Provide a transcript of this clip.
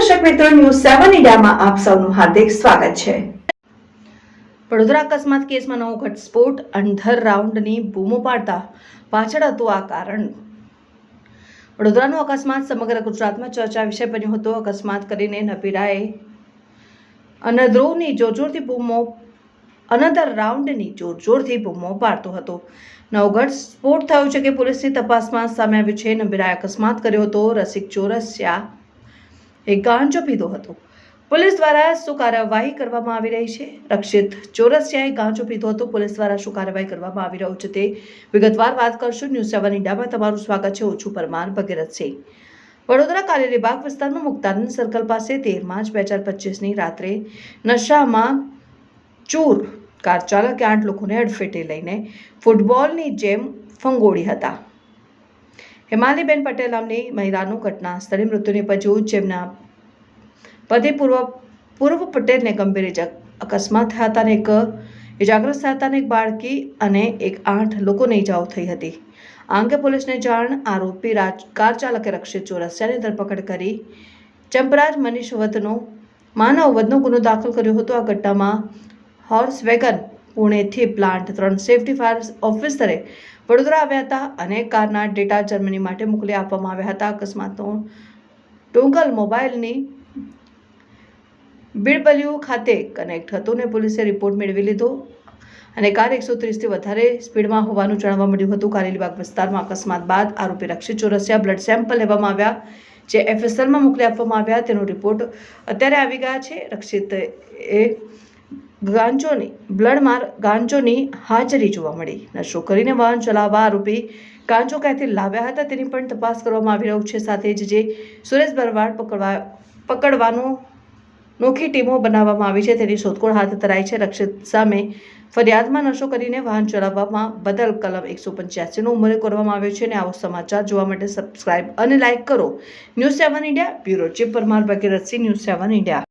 મિત્રો ન્યૂઝ સેવન ઇન્ડિયામાં આપ સૌનું હાર્દિક સ્વાગત છે. વડોદરા અકસ્માત કેસમાં નવો ઘટસ્ફોટ, અંધર રાઉન્ડની બૂમો પાડતા પાછળ હતું આ કારણ. વડોદરાનો અકસ્માત સમગ્ર ગુજરાતમાં ચર્ચા વિષય બન્યો હતો. અકસ્માત કરીને નબીરાએ અનદ્રોની જોરજોરથી બૂમો અનધર રાઉન્ડની જોરજોરથી બૂમો પાડતો હતો. નવગઢ સ્ફોટ થયો છે કે પોલીસની તપાસમાં સામે આવ્યું છે. નબીરાએ અકસ્માત કર્યો હતો. રસિક ચોરસિયા એ ગાંજો પીધો હતો. પોલીસ દ્વારા શું કાર્યવાહી કરવામાં આવી રહી છે? રક્ષિત ચોરસિયાએ ગાંજો પીધો હતો, પોલીસ દ્વારા શું કાર્યવાહી કરવામાં આવી રહ્યું છે તે વિગતવાર વાત કરશું. ન્યૂઝ સેવન ઇન્ડિયામાં તમારું સ્વાગત છે. ઓછું પરમાર ભગીરથસિંહ વડોદરા કાલેરીબાગ વિસ્તારમાં મુક્તાનંદ સર્કલ પાસે તેર માર્ચ બે હજાર પચીસની રાત્રે નશામાં ચૂર કાર ચાલકે આઠ લોકોને અડફેટે લઈને ફૂટબોલની જેમ ફંગોળી હતા. હિમાલીબેન પટેલ નામની મહિલાનું ઘટના સ્થળે મૃત્યુ નિપજ્યું જેમના પતિ પૂર્વ પૂર્વ પટેલને ગંભીર અકસ્માત થયા હતા અને એક ઇજાગ્રસ્ત થયા હતા અને એક બાળકી અને એક આઠ લોકોને ઇજાઓ થઈ હતી. આ અંગે પોલીસને જાણ આરોપી રાજ, કાર ચાલકે રક્ષિત ચોરસિયાની ધરપકડ કરી ચંપરાજ મનીષ વધનો માનવ વધનો ગુનો દાખલ કર્યો હતો. આ ઘટનામાં હોર્સ વેગન પુણેથી પ્લાન્ટ. ત્રણ સેફટી ફાયર ઓફિસરે વડોદરા આવ્યા હતા અને કારના ડેટા જર્મની માટે મોકલી આપવામાં આવ્યા હતા. અકસ્માતનો ટોંગલ મોબાઈલની બીડબલ્યુ ખાતે કનેક્ટ હતો ને પોલીસે રિપોર્ટ મેળવી લીધો અને કાર એકસો ત્રીસથી વધારે સ્પીડમાં હોવાનું જાણવા મળ્યું હતું. કારેલીબાગ વિસ્તારમાં અકસ્માત બાદ આરોપી રક્ષિત ચોરસિયા બ્લડ સેમ્પલ લેવામાં આવ્યા, જે એફએસએલમાં મોકલી આપવામાં આવ્યા. તેનો રિપોર્ટ અત્યારે આવી ગયા છે. રક્ષિત એ ગાંજોની બ્લડમાં ગાંજોની હાજરી જોવા મળી. નશો કરીને વાહન ચલાવવા આરોપી ગાંજો ક્યાંથી લાવ્યા હતા તેની પણ તપાસ કરવામાં આવી રહ્યું છે. સાથે જ જે સુરેશ ભરવાડ પકડવા, પકડવાનું નોખી ટીમો બનાવવામાં આવી છે તેની શોધખોળ હાથ ધરાઈ છે. રક્ષિત સામે ફરિયાદમાં નશો કરીને વાહન ચલાવવામાં બદલ કલમ એકસો પંચ્યાસીનો ઉમરે કરવામાં આવ્યો છે અને આવો સમાચાર જોવા માટે સબસ્ક્રાઇબ અને લાઇક કરો. News seven India, bureau chief Parmar Bhagirathsinh news seven India.